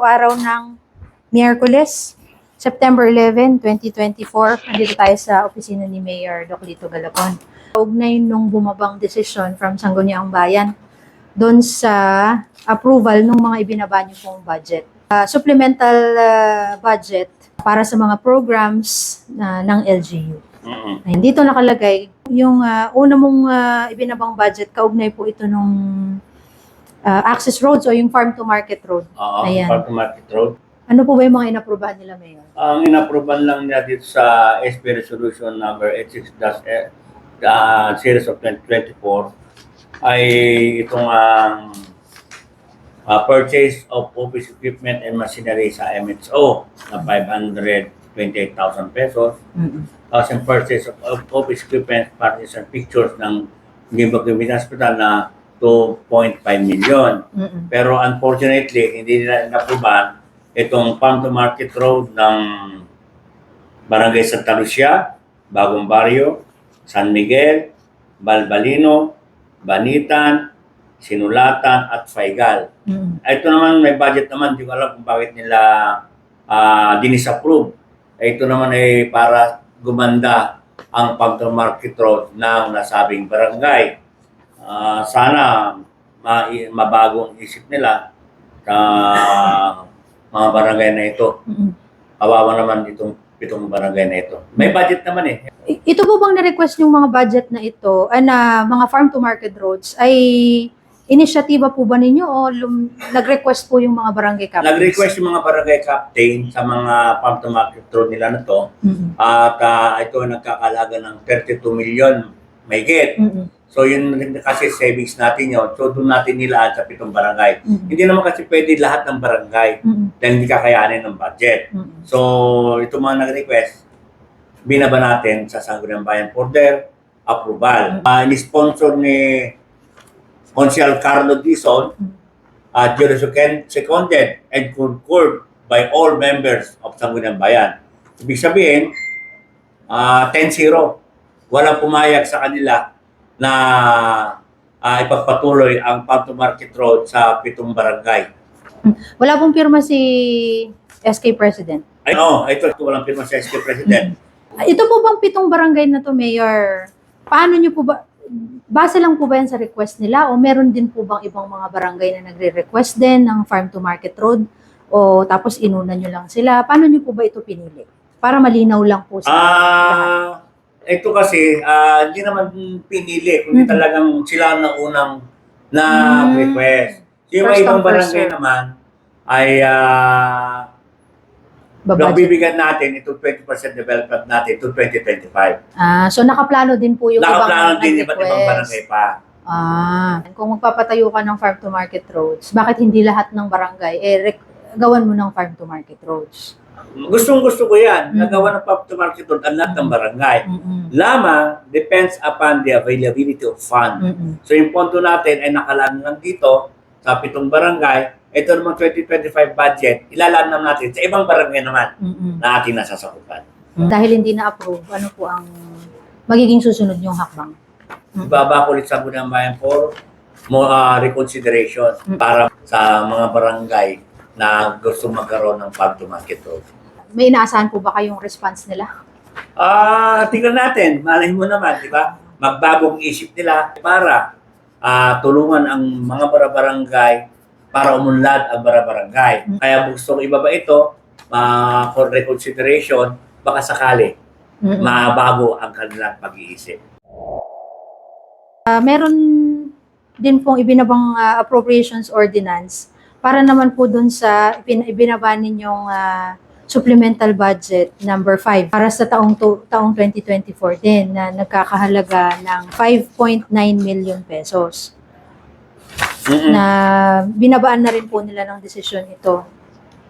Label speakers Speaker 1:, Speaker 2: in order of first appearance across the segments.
Speaker 1: Araw ng Miyerkules, September 11, 2024. Nandito tayo sa opisina ni Mayor Doc Lito Galapon. Ugnay nung bumabang desisyon from Sangguniang Bayan doon sa approval ng mga ibinaba niyo pong budget. Ah, supplemental ah, budget para sa mga programs na ng LGU. Ayun, dito nakalagay yung ah, una mong ah, ibinabang budget, kaugnay po ito nung ah, access roads o yung farm to market road.
Speaker 2: Oo,
Speaker 1: Ayan.
Speaker 2: Park Market Road.
Speaker 1: Ano po ba yung mga inaprubahan nila, Mayor?
Speaker 2: Ang inaproban lang niya dito sa SP Resolution number 86 uh, series of 2024 ay itong ang uh, purchase of office equipment and machinery sa MHO na 528,000 pesos. Tapos yung purchase of, of office equipment, parties and pictures ng Gimba Community Hospital na 2.5 million.
Speaker 1: Mm-mm.
Speaker 2: Pero unfortunately, hindi nila inaproban itong Farm to Market Road ng Barangay Santa Lucia, Bagong Barrio, San Miguel, Balbalino, Banitan, Sinulatan, at Faigal.
Speaker 1: Mm-mm.
Speaker 2: Ito naman, may budget naman, di ko alam kung bakit nila ah, dinisapprove. Ito naman ay para gumanda ang Farm to Market Road ng nasabing barangay. Ah, sana ma mabago ang isip nila sa mga barangay na ito. Kawawa naman itong pitong barangay na ito. May budget naman eh.
Speaker 1: Ito po bang na-request yung mga budget na ito, na mga farm to market roads, ay inisyatiba po ba ninyo o lum- nag-request po yung mga barangay captains?
Speaker 2: Nag-request yung mga barangay captain sa mga farm to market road nila na to
Speaker 1: Mm-mm.
Speaker 2: at ah, ito ay nagkakalaga ng 32 million may get.
Speaker 1: Mm-mm.
Speaker 2: So yun kasi savings natin yun. So doon natin nilaan sa pitong barangay.
Speaker 1: Mm-mm.
Speaker 2: Hindi naman kasi pwede lahat ng barangay
Speaker 1: Mm-mm.
Speaker 2: dahil hindi kakayanin ng budget.
Speaker 1: Mm-mm.
Speaker 2: So ito mga nag-request, binaba natin sa Sangguniang Bayan for their approval. Uh, ni-sponsor ni Consial Carlo Dizon at uh, seconded and concurred by all members of Sangguniang Bayan. Ibig sabihin, ah 10-0. Walang pumayag sa kanila na ah, ipagpatuloy ang Panto Market Road sa pitong barangay.
Speaker 1: Wala pong pirma si SK President.
Speaker 2: Ay, no, ito, ito walang pirma sa SK President.
Speaker 1: Ah, Ito po bang pitong barangay na to, Mayor? Paano nyo po ba, base lang po ba yan sa request nila o meron din po bang ibang mga barangay na nagre-request din ng farm to market road o tapos inuna nyo lang sila? Paano nyo po ba ito pinili? Para malinaw lang po sa.
Speaker 2: Ah, ito kasi ah, hindi naman pinili kundi
Speaker 1: Mhm.
Speaker 2: talagang sila ang naunang na
Speaker 1: Mm.
Speaker 2: request. Yung
Speaker 1: First
Speaker 2: mga ibang
Speaker 1: first
Speaker 2: barangay
Speaker 1: serve.
Speaker 2: naman ay ah
Speaker 1: Babudget.
Speaker 2: nabibigyan natin ito 20% development natin to 2025.
Speaker 1: Ah, so nakaplano din po yung
Speaker 2: Nakaplano
Speaker 1: ibang
Speaker 2: din iba't ibang barangay pa.
Speaker 1: Ah, kung magpapatayo ka ng farm to market roads, bakit hindi lahat ng barangay eh gawan mo ng farm to market roads?
Speaker 2: Gustong gusto ko yan.
Speaker 1: Mhm.
Speaker 2: Nagawa ng Pop to Market Road ang lahat ng barangay.
Speaker 1: Mm-mm.
Speaker 2: Lamang depends upon the availability of fund.
Speaker 1: Mm-mm.
Speaker 2: So yung pondo natin ay nakalaan lang dito sa pitong barangay. Ito naman 2025 budget, ilalaan naman natin sa ibang barangay naman
Speaker 1: Mm-mm.
Speaker 2: na ating nasasakupan.
Speaker 1: Dahil hindi na-approve, ano po ang magiging susunod yung hakbang?
Speaker 2: Ibaba ko ulit sa Bunang Bayan for more uh, reconsideration
Speaker 1: Mm.
Speaker 2: para sa mga barangay na gusto magkaroon ng farm to market road.
Speaker 1: May inaasahan po ba kayong response nila?
Speaker 2: Ah, tingnan natin. Malay mo naman, di ba? Magbagong isip nila para ah, tulungan ang mga bara-barangay para umunlad ang bara-barangay.
Speaker 1: Mm.
Speaker 2: Kaya gusto ko ibaba ito ah, for reconsideration, baka sakali
Speaker 1: Mm-mm.
Speaker 2: mabago ang kanilang pag-iisip.
Speaker 1: Ah, meron din pong ibinabang ah, appropriations ordinance para naman po dun sa ibin- ibinaba ninyong ah, supplemental budget number 5 para sa taong to, taong 2024 din na nagkakahalaga ng 5.9 million pesos
Speaker 2: Mm-mm.
Speaker 1: na binabaan na rin po nila ng desisyon ito.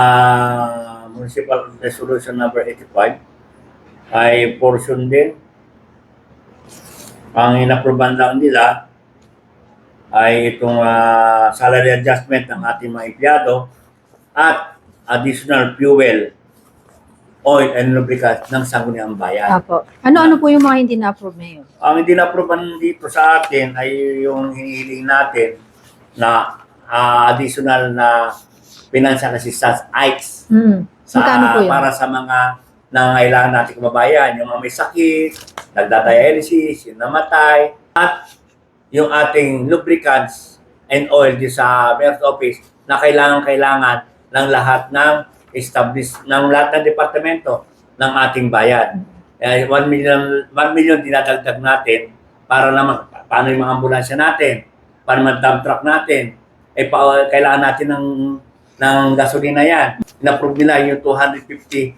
Speaker 2: Ah, Municipal Resolution number 85 ay portion din. Ang inaproban lang nila ay itong ah, salary adjustment ng ating mga empleyado at additional fuel, oil, and lubricants ng Sangguniang Bayan.
Speaker 1: Apo. Ano-ano po yung mga hindi na-approve ngayon?
Speaker 2: Ang hindi na-aproban dito sa atin ay yung hinihiling natin na ah, additional na financial assistance, ICE.
Speaker 1: Mm.
Speaker 2: Sa,
Speaker 1: Magkano po yun?
Speaker 2: Para sa mga nangailangan natin kababayan, yung mga may sakit, nagdadialysis, yung namatay, at yung ating lubricants and oil di sa Mayor's Office na kailangan-kailangan ng lahat ng establish ng lahat ng departamento ng ating bayan. Eh, 1 million, 1 million dinadagdag natin para naman paano yung mga ambulansya natin, para naman dump truck natin, eh pa, kailangan natin ng ng gasolina yan. In-approve nila yung 250,000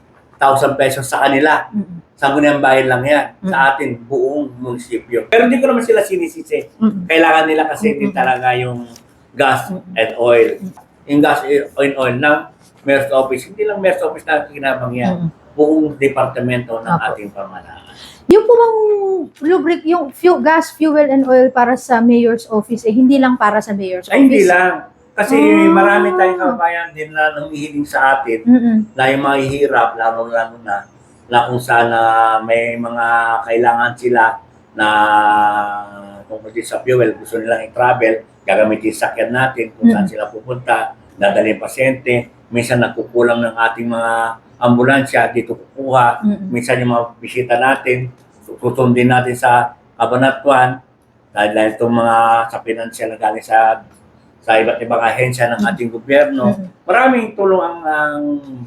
Speaker 2: pesos sa kanila.
Speaker 1: Mm.
Speaker 2: Sa Guniang Bayan lang yan. Sa atin, buong munisipyo. Pero hindi ko naman sila sinisisi. Kailangan nila kasi
Speaker 1: Mm-mm.
Speaker 2: talaga yung gas
Speaker 1: Mm-mm.
Speaker 2: and oil. Yung gas and oil ng Mayor's Office. Hindi lang Mayor's Office na kinabang yan.
Speaker 1: Mm.
Speaker 2: Buong departamento ng
Speaker 1: Apo.
Speaker 2: ating pamahalaan.
Speaker 1: Yung po bang lubric, yung fuel, gas, fuel, and oil para sa mayor's office, eh, hindi lang para sa mayor's office?
Speaker 2: Ay, hindi lang. Kasi
Speaker 1: Ah.
Speaker 2: marami tayong kabayan din na humihiling sa atin
Speaker 1: Mm-mm.
Speaker 2: na yung mga hihirap, lalo-lalo na, na kung saan na may mga kailangan sila na tungkol din sa fuel, gusto nilang i-travel, gagamitin sa sakyan natin kung saan
Speaker 1: Mm.
Speaker 2: sila pupunta, dadalhin pasyente, minsan nagkukulang ng ating mga ambulansya, dito kukuha,
Speaker 1: Mm-mm.
Speaker 2: minsan yung mga bisita natin, susundin natin sa Cabanatuan, dahil dahil itong mga sa financial na galing sa sa iba't ibang ahensya ng ating gobyerno,
Speaker 1: Mm-mm.
Speaker 2: maraming tulong ang, ang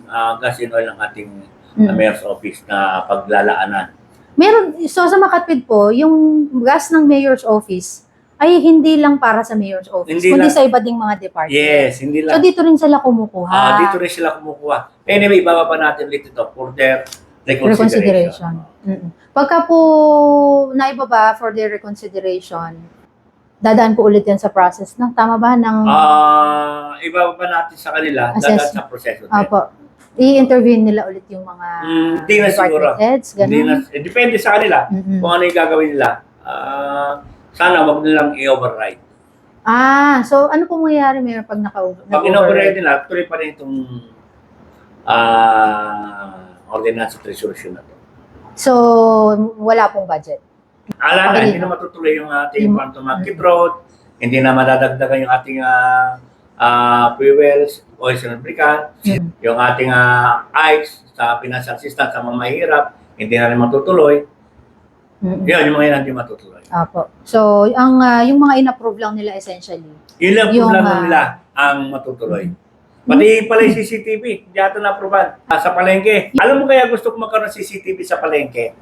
Speaker 2: ah, gas and oil ng ating
Speaker 1: Mm-mm.
Speaker 2: uh, mayor's office na paglalaanan.
Speaker 1: Meron, so sa Makatwid po, yung gas ng mayor's office ay hindi lang para sa mayor's office,
Speaker 2: Hindi
Speaker 1: kundi
Speaker 2: lang.
Speaker 1: sa iba't ding mga department.
Speaker 2: Yes, hindi
Speaker 1: So
Speaker 2: lang.
Speaker 1: dito rin sila kumukuha.
Speaker 2: Ah, dito rin sila kumukuha. Anyway, ibaba pa natin ulit ito for their reconsideration.
Speaker 1: reconsideration. Mm-mm. Pagka po naibaba for their reconsideration, dadaan po ulit yan sa process, no? Tama ba? Ng,
Speaker 2: Ah, ibaba pa natin sa kanila,
Speaker 1: Assessment.
Speaker 2: sa proseso din.
Speaker 1: Apo. I-intervene nila ulit yung mga
Speaker 2: Mm, di na siguro.
Speaker 1: heads,
Speaker 2: Hindi na,
Speaker 1: ganun.
Speaker 2: eh, depende sa kanila
Speaker 1: Mm-mm.
Speaker 2: kung ano yung gagawin nila. Ah, sana wag nilang i-override.
Speaker 1: Ah, so ano po mangyayari mayor pag naka-
Speaker 2: Pag in-override nila, tuloy pa rin itong ah, ordinance of resolution na to.
Speaker 1: So, wala pong budget.
Speaker 2: Ala na, hindi na matutuloy yung ating Market Road, hindi na madadagdagan yung ating ah, ah, fuels, and lubricant,
Speaker 1: Mm.
Speaker 2: yung ating ah, ICE sa financial assistance sa mga mahirap, hindi na rin matutuloy.
Speaker 1: Mm-mm.
Speaker 2: Yun, yung mga yan hindi matutuloy.
Speaker 1: Apo. So, ang ah, yung mga in-approve lang nila essentially.
Speaker 2: Yun lang
Speaker 1: Yung,
Speaker 2: problema
Speaker 1: ah,
Speaker 2: nila ang matutuloy. Pati pala yung CCTV, hindi ata na-aproban ah, sa palengke. Alam mo kaya gusto ko magkaroon ng CCTV sa palengke?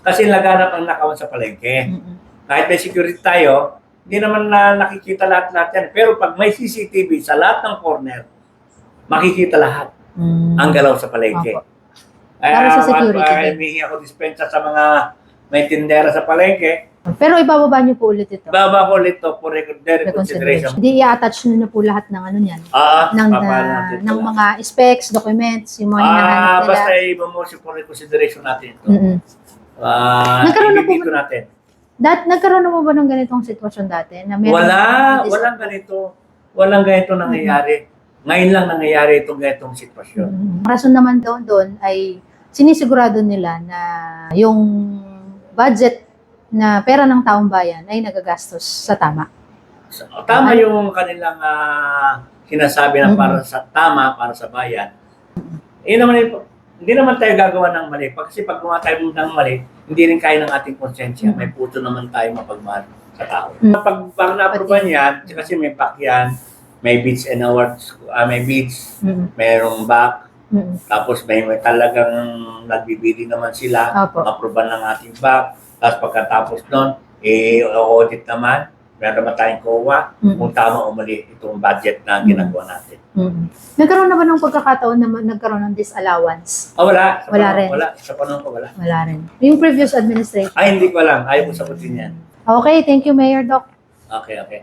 Speaker 2: Kasi laganap ang nakawan sa palengke.
Speaker 1: Mm-mm.
Speaker 2: kahit may security tayo, hindi naman na nakikita lahat-lahat yan. Pero pag may CCTV sa lahat ng corner, makikita lahat
Speaker 1: Mm.
Speaker 2: ang galaw sa palengke.
Speaker 1: Opo. Para sa security
Speaker 2: Kaya
Speaker 1: din.
Speaker 2: humihingi ako dispensa sa mga may tindera sa palengke.
Speaker 1: Pero ibababa niyo po ulit ito.
Speaker 2: Baba ko ulit to for
Speaker 1: Reconsideration.
Speaker 2: consideration.
Speaker 1: Hindi i-attach niyo na po lahat ng ano niyan.
Speaker 2: Ah,
Speaker 1: ng,
Speaker 2: papaano
Speaker 1: na- ng
Speaker 2: ito?
Speaker 1: mga specs, documents, yung mga
Speaker 2: Ah,
Speaker 1: hinahanap nila.
Speaker 2: basta i-motion for reconsideration natin ito.
Speaker 1: Mm-mm.
Speaker 2: Ah,
Speaker 1: Nagkaroon na po ba-
Speaker 2: natin.
Speaker 1: Dat, nagkaroon na po ba ng ganitong sitwasyon dati? Na meron
Speaker 2: Wala,
Speaker 1: dis-
Speaker 2: walang ganito. Walang ganito nangyayari. Ngayon lang nangyayari itong ganitong sitwasyon.
Speaker 1: Mm. Rason naman doon doon ay sinisigurado nila na yung budget na pera ng taong bayan ay nagagastos sa tama.
Speaker 2: So, Tama yung kanilang ah, sinasabi na para sa tama, para sa bayan. Yun naman, yung- hindi naman tayo gagawa ng mali. Kasi pag gumawa tayo ng mali, hindi rin kaya ng ating konsensya. May puto naman tayo mapagmahal sa tao.
Speaker 1: Mm.
Speaker 2: Pag, pag na-aproban yan, kasi may pack yan, may beads and awards, ah, may beads,
Speaker 1: Mm.
Speaker 2: mayroong back,
Speaker 1: Mm.
Speaker 2: tapos may, may talagang nagbibili naman sila,
Speaker 1: Opo.
Speaker 2: aproban ng ating back, tapos pagkatapos nun, i-audit naman, meron naman tayong COA,
Speaker 1: Mm.
Speaker 2: kung tama o mali itong budget na ginagawa natin.
Speaker 1: Mm. Nagkaroon na ba ng pagkakataon na nagkaroon ng disallowance?
Speaker 2: Ah, wala. Sa
Speaker 1: Wala
Speaker 2: panahon-
Speaker 1: rin.
Speaker 2: Wala. Sa panahon ko wala.
Speaker 1: Wala rin. Yung previous administration.
Speaker 2: Ay, hindi ko alam. Ayaw ko sagutin yan.
Speaker 1: Okay, thank you Mayor Doc.
Speaker 2: Okay, okay.